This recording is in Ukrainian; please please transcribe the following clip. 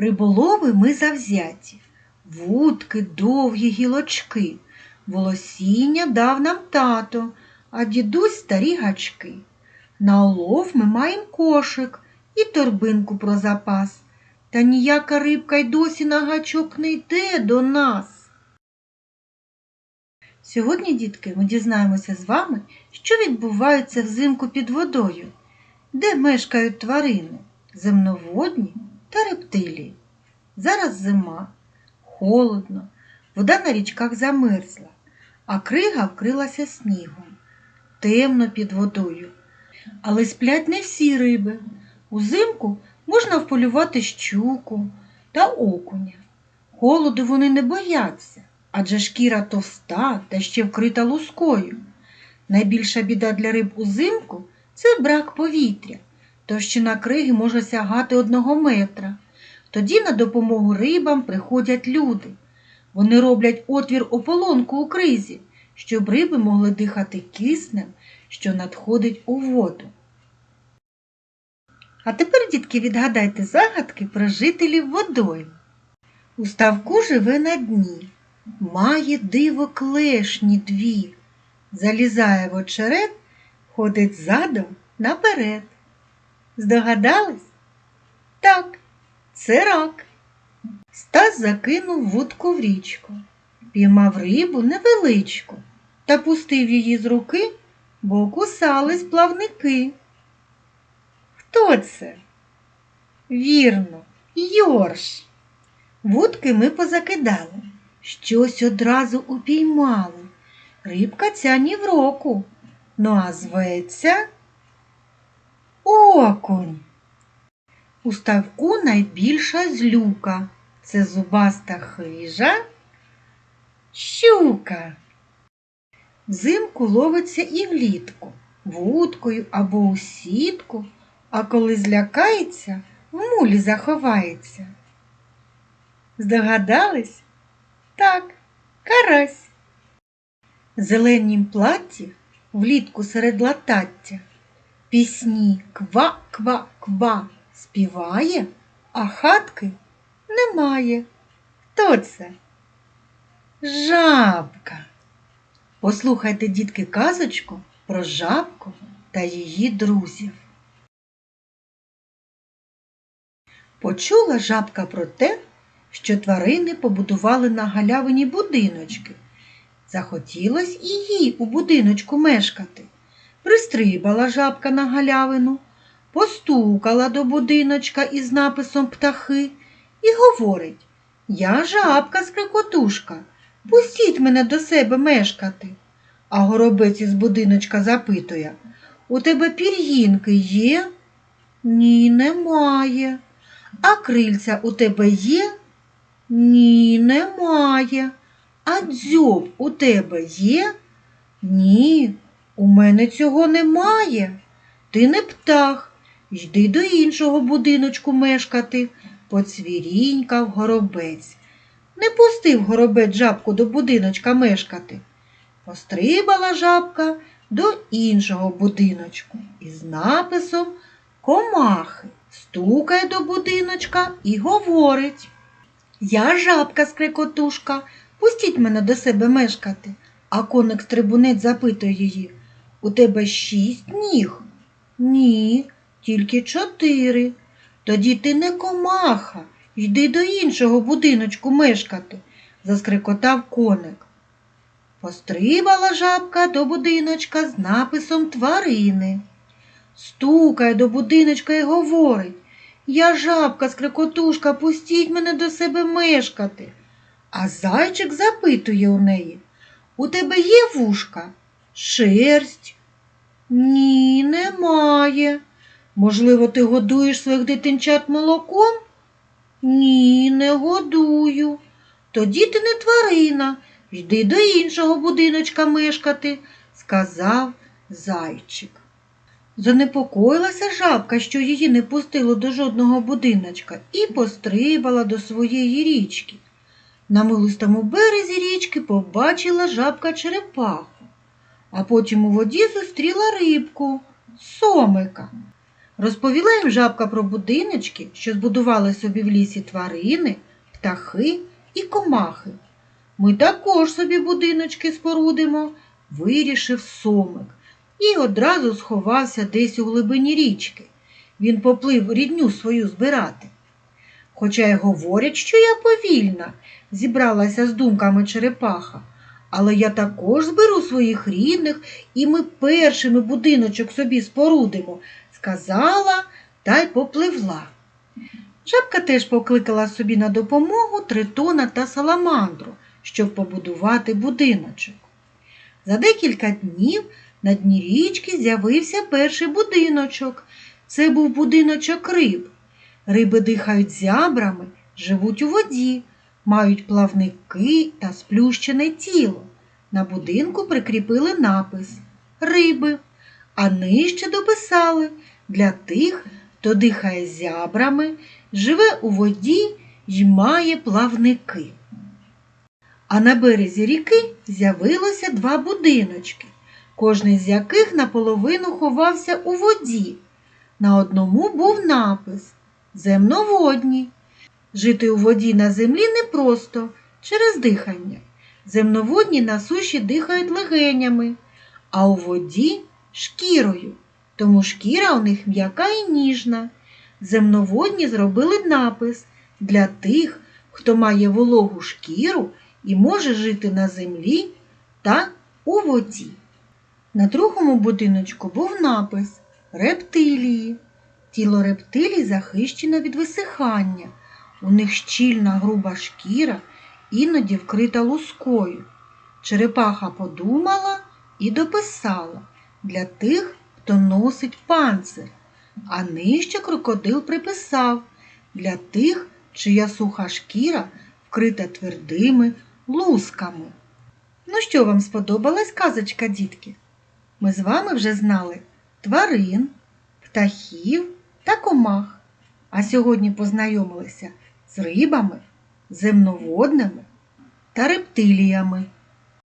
Риболови ми завзяті, вудки, довгі гілочки, волосіння дав нам тато, а дідусь старі гачки. На олов ми маємо кошик і торбинку про запас. Та ніяка рибка й досі на гачок не йде до нас. Сьогодні, дітки, ми дізнаємося з вами, що відбувається взимку під водою, де мешкають тварини, земноводні та рептилії. Зараз зима, холодно, вода на річках замерзла, а крига вкрилася снігом. Темно під водою. Але сплять не всі риби. Узимку можна вполювати щуку та окуня. Холоду вони не бояться, адже шкіра товста та ще вкрита лускою. Найбільша біда для риб узимку це брак повітря, товщина криги може сягати одного метра. Тоді на допомогу рибам приходять люди. Вони роблять отвір ополонку у кризі, щоб риби могли дихати киснем, що надходить у воду. А тепер, дітки, відгадайте загадки про жителів водою. У ставку живе на дні, має диво клешні дві, залізає в очерет, ходить задом наперед. Здогадались? Так, це рак. Стас закинув вудку в річку, піймав рибу невеличку та пустив її з руки, бо кусались плавники. Хто це? Вірно, Йорш. Вудки ми позакидали, щось одразу упіймали. Рибка ця ні в року, ну а зветься окунь. У ставку найбільша злюка. Це зубаста хижа щука. Взимку ловиться і влітку, вудкою або у сітку, а коли злякається, в мулі заховається. Здогадались? Так, карась. В зеленім платі влітку серед латаття пісні ква-ква-ква співає, а хатки немає. Хто це? Жабка. Послухайте, дітки, казочку про жабку та її друзів. Почула жабка про те, що тварини побудували на галявині будиночки. Захотілось і їй у будиночку мешкати. Пристрибала жабка на галявину, постукала до будиночка із написом птахи і говорить Я жабка скрикотушка, пустіть мене до себе мешкати. А горобець із будиночка запитує У тебе пір'їнки є? Ні, немає. А крильця у тебе є? Ні, немає. А дзьоб у тебе є? Ні, у мене цього немає. Ти не птах. Йди до іншого будиночку мешкати, поцвірінькав горобець. Не пустив горобець жабку до будиночка мешкати. Пострибала жабка до іншого будиночку із написом Комахи. Стукає до будиночка і говорить. Я жабка скрикотушка, пустіть мене до себе мешкати. А коник стрибунець запитує її У тебе шість ніг? Ні, тільки чотири. Тоді ти не комаха, йди до іншого будиночку мешкати, заскрикотав коник. Пострибала жабка до будиночка з написом тварини. Стукає до будиночка і говорить Я жабка, скрикотушка, пустіть мене до себе мешкати. А зайчик запитує у неї У тебе є вушка? Шерсть? Ні, немає. Можливо, ти годуєш своїх дитинчат молоком? Ні, не годую. Тоді ти не тварина. Йди до іншого будиночка мешкати, сказав зайчик. Занепокоїлася жабка, що її не пустило до жодного будиночка, і пострибала до своєї річки. На милистому березі річки побачила жабка черепаху, а потім у воді зустріла рибку, сомика. Розповіла їм жабка про будиночки, що збудували собі в лісі тварини, птахи і комахи. Ми також собі будиночки спорудимо, вирішив сомик і одразу сховався десь у глибині річки. Він поплив рідню свою збирати. Хоча й говорять, що я повільна, зібралася з думками черепаха, але я також зберу своїх рідних, і ми першими будиночок собі спорудимо, сказала та й попливла. Жабка теж покликала собі на допомогу тритона та саламандру, щоб побудувати будиночок. За декілька днів на дні річки з'явився перший будиночок. Це був будиночок риб. Риби дихають зябрами, живуть у воді, мають плавники та сплющене тіло. На будинку прикріпили напис Риби, а нижче дописали для тих, хто дихає зябрами, живе у воді й має плавники. А на березі ріки з'явилося два будиночки, кожний з яких наполовину ховався у воді. На одному був напис Земноводні. Жити у воді на землі непросто через дихання. Земноводні на суші дихають легенями, а у воді шкірою, тому шкіра у них м'яка і ніжна. Земноводні зробили напис для тих, хто має вологу шкіру і може жити на землі та у воді. На другому будиночку був напис Рептилії. Тіло рептилій захищено від висихання. У них щільна груба шкіра, іноді вкрита лускою. Черепаха подумала і дописала для тих, хто носить панцир, а нижче крокодил приписав для тих, чия суха шкіра вкрита твердими лусками. Ну що вам сподобалась казочка, дітки? Ми з вами вже знали тварин, птахів та комах, а сьогодні познайомилися з рибами, земноводними та рептиліями.